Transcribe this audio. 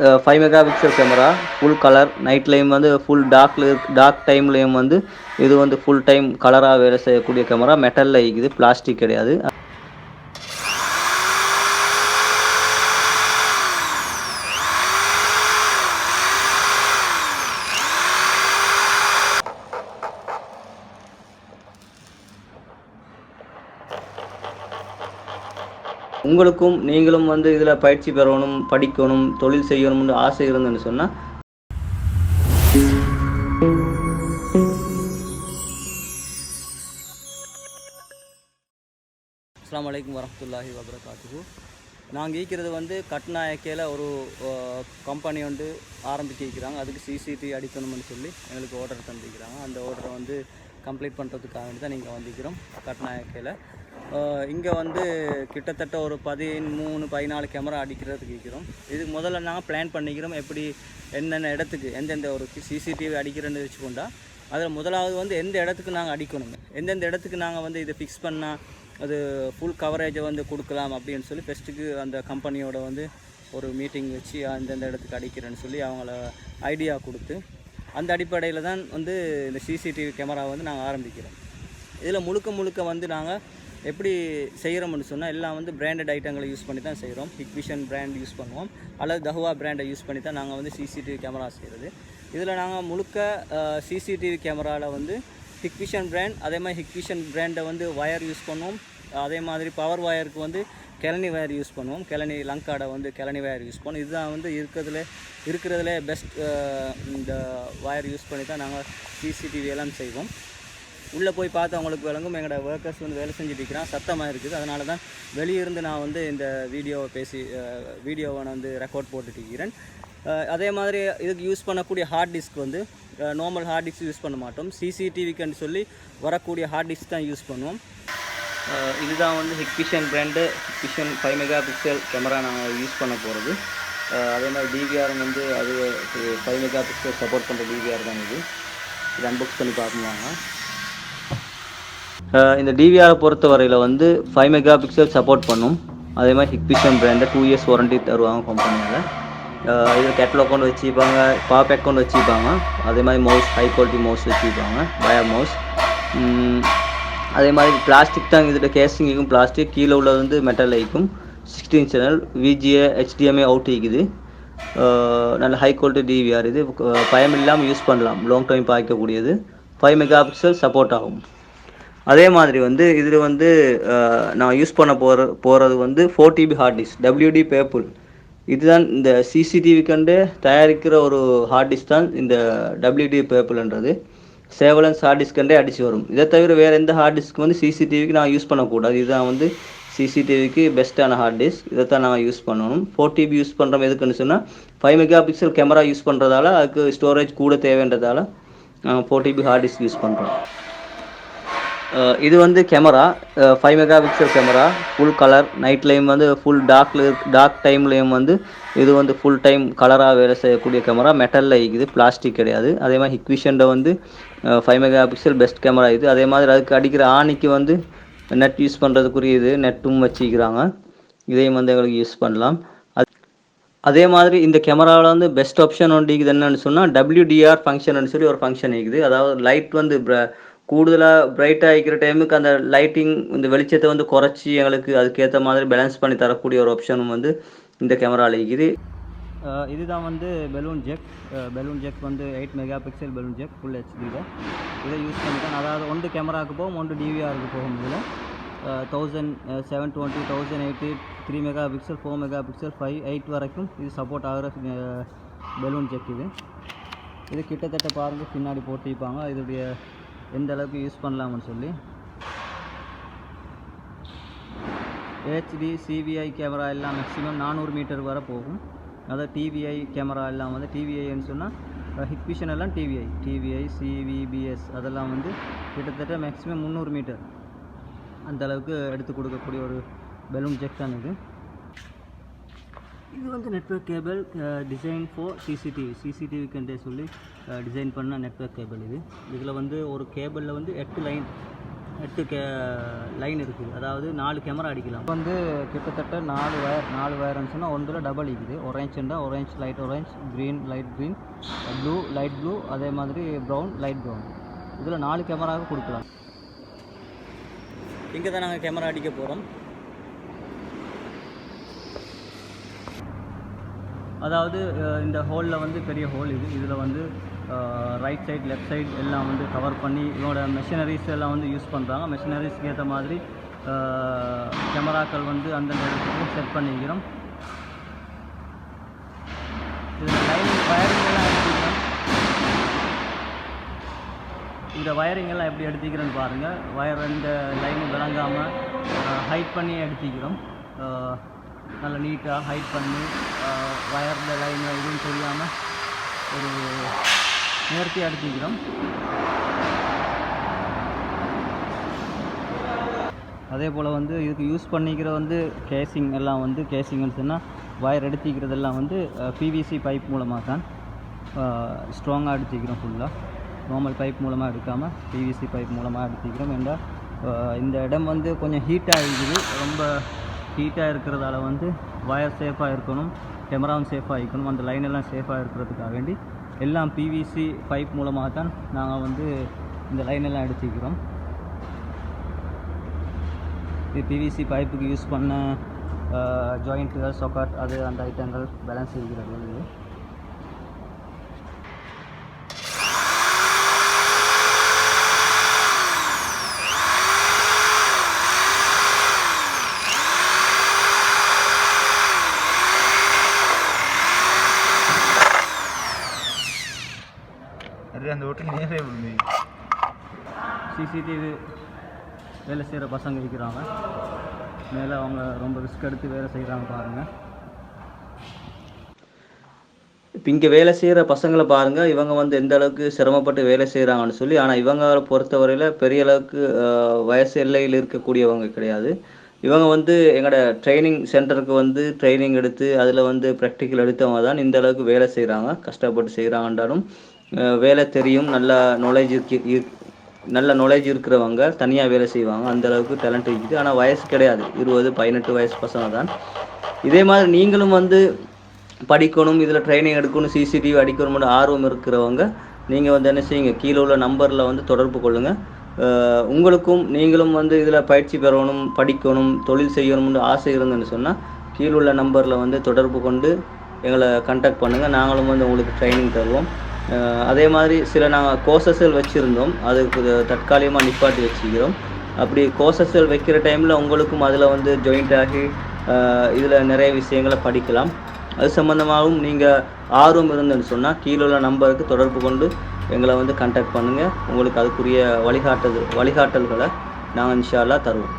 Five mega pixel camera full colour நைட்லேயும் வந்து full டார்க்ல dark டைம்லேயும் வந்து இது வந்து ஃபுல் டைம் கலராக வேலை செய்யக்கூடிய கேமரா மெட்டலில் இருக்குது பிளாஸ்டிக் கிடையாது. உங்களுக்கும் நீங்களும் வந்து இதில் பயிற்சி பெறணும் படிக்கணும் தொழில் செய்யணும்னு ஆசை இருந்துன்னு சொன்னால் அஸ்லாம் வலைக்கம் வரமத்துல்லாஹி வபரகாத்துஹு. நாங்கள் ஈக்கிறது வந்து கட்நாயக்கையில் ஒரு கம்பெனி வந்து ஆரம்பிச்சிருக்கிறாங்க அதுக்கு சிசிடிவி அடிக்கணும்னு சொல்லி எங்களுக்கு ஆர்டர் தந்துக்கிறாங்க அந்த ஆர்டரை வந்து கம்ப்ளீட் பண்ணுறதுக்காக வேண்டி தான் நீங்கள் வந்திருக்கிறோம் கட்நாயக்கையில். இங்கே வந்து கிட்டத்தட்ட ஒரு பதிமூணு பதினாலு கேமரா அடிக்கிறதுக்கு இருக்கிறோம். இதுக்கு முதல்ல நாங்கள் பிளான் பண்ணிக்கிறோம். எப்படி என்னென்ன இடத்துக்கு எந்தெந்த ஒரு சிசிடிவி அடிக்கிறேன்னு வச்சுக்கொண்டா அதில் முதலாவது வந்து எந்த இடத்துக்கு நாங்கள் அடிக்கணுங்க எந்தெந்த இடத்துக்கு நாங்கள் வந்து இதை ஃபிக்ஸ் பண்ணால் அது ஃபுல் கவரேஜை வந்து கொடுக்கலாம் அப்படின்னு சொல்லி ஃபஸ்ட்டுக்கு அந்த கம்பெனியோட வந்து ஒரு மீட்டிங் வச்சு அந்தந்த இடத்துக்கு அடிக்கிறேன்னு சொல்லி அவங்கள ஐடியா கொடுத்து அந்த அடிப்படையில் தான் வந்து இந்த சிசிடிவி கேமரா வந்து நாங்கள் ஆரம்பிக்கிறோம். இதில் முழுக்க முழுக்க வந்து நாங்கள் எப்படி செய்கிறோம்னு சொன்னால் எல்லாம் வந்து பிராண்டட் ஐட்டங்களை யூஸ் பண்ணி தான் செய்கிறோம் ஹிக்விஷன் பிராண்ட் யூஸ் பண்ணுவோம். அல்லது தஹுவா பிராண்டை யூஸ் பண்ணி தான் நாங்கள் வந்து சிசிடிவி கேமரா செய்கிறது. இதில் நாங்கள் முழுக்க சிசிடிவி கேமராவில் வந்து ஹிக்விஷன் பிராண்ட் அதே மாதிரி ஹிக்விஷன் பிராண்டை வந்து ஒயர் யூஸ் பண்ணுவோம். அதே மாதிரி பவர் ஒயருக்கு வந்து கிளனி ஒயர் யூஸ் பண்ணுவோம். கிளனி லங்காடை வந்து கிளனி ஒயர் யூஸ் பண்ணுவோம். இதுதான் வந்து இருக்கிறதுல இருக்கிறதுல பெஸ்ட் இந்த ஒயர் யூஸ் பண்ணி தான் நாங்கள் சிசிடிவி எல்லாம் செய்வோம். உள்ளே போய் பார்த்து அவங்களுக்கு விளங்கும். எங்களோட ஒர்க்கர்ஸ் வந்து வேலை செஞ்சுட்டு இருக்கிறான். சத்தமாக இருக்குது. அதனால தான் வெளியிருந்து நான் வந்து இந்த வீடியோவை பேசி வீடியோவை நான் வந்து ரெக்கார்ட் போட்டுட்டு இருக்கிறேன். அதே மாதிரி இதுக்கு யூஸ் பண்ணக்கூடிய ஹார்ட் டிஸ்க் வந்து நார்மல் ஹார்ட் டிஸ்க் யூஸ் பண்ண மாட்டோம். சிசிடிவிக்குன்னு சொல்லி வரக்கூடிய ஹார்ட் டிஸ்க் தான் யூஸ் பண்ணுவோம். இதுதான் வந்து Hikvision brand Hikvision five megapixel camera நாங்கள் யூஸ் பண்ண போகிறது அதே மாதிரி டிவிஆர் வந்து அது ஃபைவ் மெகா பிக்சல் சப்போர்ட் பண்ணுற டிவிஆர் தான் இது. இது அன்பாக்ஸ் பண்ணி பார்க்குவாங்க இந்த டிவிஆரை பொறுத்த வரையில் வந்து ஃபைவ் மெகா பிக்சல் சப்போர்ட் பண்ணும். அதே மாதிரி ஹிக்பிஷன் பிராண்டை டூ இயர்ஸ் வாரண்டி தருவாங்க கம்பெனியில் இதில் கேட்டல் அக்கௌண்ட் வச்சுப்பாங்க பாப் அக்கௌண்ட் வச்சுப்பாங்க அதே மாதிரி மவுஸ் ஹை குவாலிட்டி மவுஸ் வச்சுப்பாங்க பயர் மவுஸ் அதே மாதிரி பிளாஸ்டிக் தான் இதில் கேசிங் இருக்கும். பிளாஸ்டிக் கீழே உள்ளது வந்து metal ஐக்கும் sixteen channel VGA HDMI out இருக்குது. நல்ல ஹை குவாலிட்டி டிவிஆர் இது. பயம் இல்லாமல் யூஸ் பண்ணலாம். லாங் டைம் பார்க்கக்கூடியது ஃபைவ் மெகா பிக்சல் சப்போர்ட் ஆகும். அதே மாதிரி வந்து இதில் வந்து நான் யூஸ் பண்ண போகிற போகிறது வந்து four TB hard disk WD purple இதுதான் இந்த சிசிடிவி கண்டு தயாரிக்கிற ஒரு ஹார்ட் டிஸ்க் தான் இந்த டபிள்யூடி பேப்புள்ன்றது சேவலன்ஸ் ஹார்ட் டிஸ்க் கண்டே அடிச்சு வரும். இதை தவிர வேறு எந்த ஹார்ட் டிஸ்க் வந்து சிசிடிவிக்கு நான் யூஸ் பண்ணக்கூடாது. இதுதான் வந்து சிசிடிவிக்கு பெஸ்ட்டான ஹார்ட் டிஸ்க் இதை தான் நம்ம யூஸ் பண்ணணும். ஃபோர் டிபி யூஸ் பண்ணுறோம் எதுக்குன்னு சொன்னால் five mega pixel camera use பண்ணுறதால அதுக்கு ஸ்டோரேஜ் கூட தேவைன்றதால நாங்கள் four TB hard disk use பண்ணுறோம் இது வந்து camera five mega pixel camera full colour நைட்லேயும் வந்து ஃபுல் டார்க்ல டார்க் டைம்லேயும் வந்து இது வந்து ஃபுல் டைம் கலராக வேலை செய்யக்கூடிய கேமரா மெட்டலில் இருக்குது பிளாஸ்டிக் கிடையாது. அதே மாதிரி ஹிக்விஷனில் வந்து five mega pixel best camera இது. அதே மாதிரி அதுக்கு அடிக்கிற ஆணிக்கு வந்து நெட் யூஸ் பண்ணுறதுக்குரிய இது நெட்டும் வச்சுக்கிறாங்க. இதையும் வந்து எங்களுக்கு யூஸ் பண்ணலாம். அது அதே மாதிரி இந்த கேமராவில் வந்து பெஸ்ட் ஆப்ஷன் ஒன்று இது என்னென்னு சொன்னால் டபிள்யூடிஆர் ஃபங்க்ஷன் சொல்லி ஒரு ஃபங்க்ஷன் இருக்குது. அதாவது லைட் வந்து கூடுதலாக பிரைட்டாக இருக்கிற டைமுக்கு அந்த லைட்டிங் இந்த வெளிச்சத்தை வந்து குறைச்சி எங்களுக்கு அதுக்கேற்ற மாதிரி பேலன்ஸ் பண்ணி தரக்கூடிய ஒரு ஆப்ஷனும் வந்து இந்த கேமராவில் இருக்குது. இதுதான் வந்து பெலூன் ஜெக் பெலூன் ஜெக் வந்து eight megapixel balun jack full ஹெச்டியில் இதை யூஸ் பண்ணிட்டேன். அதாவது ஒன்று கேமராவுக்கு போகும் ஒன்று டிவிஆருக்கு போகும் இதில். Thousand seven twenty thousand eighty three mega pixel four mega pixel five eight வரைக்கும் இது சப்போர்ட் ஆகிற பெலூன் ஜெக் இது. இது கிட்டத்தட்ட பாருங்கள் பின்னாடி போட்டிருப்பாங்க. இதோடைய எந்த அளவுக்கு யூஸ் பண்ணலாம்னு சொல்லி. ஹெச்டி சிவிஐ கேமரா எல்லாம் மேக்ஸிமம் நானூறு மீட்டர் வரை போகும். அதாவது டிவிஐ கேமரா எல்லாம் வந்து டிவிஐன்னு சொன்னால் ஹிக்விஷன் எல்லாம் டிவிஐ டிவிஐ சிவிபிஎஸ் அதெல்லாம் வந்து கிட்டத்தட்ட மேக்ஸிமம் முந்நூறு மீட்டர் அந்த அளவுக்கு எடுத்து கொடுக்கக்கூடிய ஒரு பெலூன் ஜெக் தான் இது. இது வந்து network cable design for CCTV சிசிடிவிக்குன்றே சொல்லி டிசைன் பண்ண நெட்ஒர்க் கேபிள் இது. இதில் வந்து ஒரு கேபிளில் வந்து எட்டு லைன் எட்டு கே லைன் இருக்குது அதாவது நாலு கேமரா அடிக்கலாம். வந்து கிட்டத்தட்ட நாலு வயர் நாலு வயர்னு சொன்னால் ஒன்றில் டபுள் இருக்குது ஒரேஞ்சுண்டா orange light orange green light green blue light blue அதே மாதிரி ப்ரௌன் லைட் ப்ரௌன் இதில் நாலு கேமராவுக்கு கொடுக்கலாம். இங்கே தான் நாங்கள் கேமரா அடிக்க போகிறோம் அதாவது இந்த ஹோலில் வந்து பெரிய ஹோல் இது. இதில் வந்து ரைட் சைட் லெஃப்ட் சைடு எல்லாம் வந்து கவர் பண்ணி இதோட மெஷினரிஸ் எல்லாம் வந்து யூஸ் பண்ணுறாங்க மெஷினரிஸ்க்கு ஏற்ற மாதிரி கேமராக்கள் வந்து அந்தந்த இடத்துக்கு செட் பண்ணிக்கிறோம். இதில் லைன் வயரிங் எல்லாம் எடுத்துக்கிறோம் இந்த வயரிங் எல்லாம் எப்படி எடுத்துக்கிறேன்னு பாருங்கள் வயர் இந்த லைன் விளங்காமல் ஹைட் பண்ணி எடுத்துக்கிறோம். நல்லா நீட்டாக ஹைட் பண்ணி வயரில் லைன் எதுவும் தெரியாமல் ஒரு நேர்த்தி அடிச்சிக்கிறோம். அதே போல் வந்து இதுக்கு யூஸ் பண்ணிக்கிற வந்து கேசிங் எல்லாம் வந்து கேசிங்னு சொன்னால் வயர் எடுத்திக்கிறதெல்லாம் வந்து பிவிசி பைப் மூலமாக தான் ஸ்ட்ராங்காக எடுத்திக்கிறோம் ஃபுல்லாக நார்மல் பைப் மூலமாக எடுக்காமல் பிவிசி பைப் மூலமாக எடுத்திக்கிறோம் ஏண்டா இந்த இடம் வந்து கொஞ்சம் ஹீட்டாக இருக்குது. ரொம்ப ஹீட்டாக இருக்கிறதால வந்து வயர் சேஃபாக இருக்கணும் கேமராவும் சேஃபாக இருக்கணும். அந்த லைன் எல்லாம் சேஃபாக இருக்கிறதுக்காக வேண்டி எல்லாம் பிவிசி பைப் மூலமாக தான் நாங்கள் வந்து இந்த லைன் எல்லாம் எடுத்துக்கிறோம். இது பிவிசி பைப்புக்கு யூஸ் பண்ண ஜாயிண்ட்டுகள் சொக்கட் அது அந்த ஐட்டங்கள் பேலன்ஸ் இருக்கிறது அது அந்த ஓட்டு நேரே விழுந்து சிசிடிவி வேலை செய்கிற பசங்க இருக்கிறாங்க. மேலே அவங்க ரொம்ப ரிஸ்க் எடுத்து வேலை செய்கிறாங்க பாருங்கள் இப்போ இங்கே வேலை செய்கிற பசங்களை பாருங்கள் இவங்க வந்து எந்த அளவுக்கு சிரமப்பட்டு வேலை செய்கிறாங்கன்னு சொல்லி ஆனால் இவங்களை பொறுத்தவரையில் பெரிய அளவுக்கு வயசு எல்லையில் இருக்கக்கூடியவங்க கிடையாது. இவங்க வந்து எங்களோட ட்ரைனிங் சென்டருக்கு வந்து ட்ரைனிங் எடுத்து அதில் வந்து ப்ராக்டிக்கல் எடுத்தவங்க தான் இந்த அளவுக்கு வேலை செய்கிறாங்க கஷ்டப்பட்டு செய்கிறாங்கன்றாலும் வேலை தெரியும் நல்ல நாலேஜ் இருக்கு நல்ல நாலேஜ் இருக்கிறவங்க தனியாக வேலை செய்வாங்க அந்த அளவுக்கு டேலண்ட் இருக்குது. ஆனால் வயசு கிடையாது. இருபது பதினெட்டு வயசு பசங்க தான். இதே மாதிரி நீங்களும் வந்து படிக்கணும் இதில் ட்ரைனிங் எடுக்கணும் சிசிடிவி அடிக்கணும்னு ஆர்வம் இருக்கிறவங்க நீங்கள் வந்து என்ன செய்யுங்க? கீழே உள்ள நம்பரில் வந்து தொடர்பு கொள்ளுங்கள் உங்களுக்கும் நீங்களும் வந்து இதில் பயிற்சி பெறணும் படிக்கணும் தொழில் செய்யணும்னு ஆசை இருந்துன்னு சொன்னால் கீழே உள்ள நம்பரில் வந்து தொடர்பு கொண்டு எங்களை கண்டக்ட் பண்ணுங்கள் நாங்களும் வந்து உங்களுக்கு ட்ரைனிங் தருவோம். அதே மாதிரி சில நாங்கள் கோர்சஸ்கள் வச்சுருந்தோம். அதுக்கு தற்காலிகமாக நிப்பாட்டி வச்சுக்கிறோம் அப்படி கோர்சஸ்கள் வைக்கிற டைமில் உங்களுக்கும் அதில் வந்து ஜாயிண்ட் ஆகி இதில் நிறைய விஷயங்களை படிக்கலாம். அது சம்மந்தமாகவும் நீங்கள் ஆர்வம் இருந்துன்னு சொன்னால் கீழே உள்ள நம்பருக்கு தொடர்பு கொண்டு எங்களை வந்து கான்டாக்ட் பண்ணுங்கள் உங்களுக்கு அதுக்குரிய வழிகாட்டுதல் வழிகாட்டல்களை நாங்கள் இன்ஷா தருவோம்.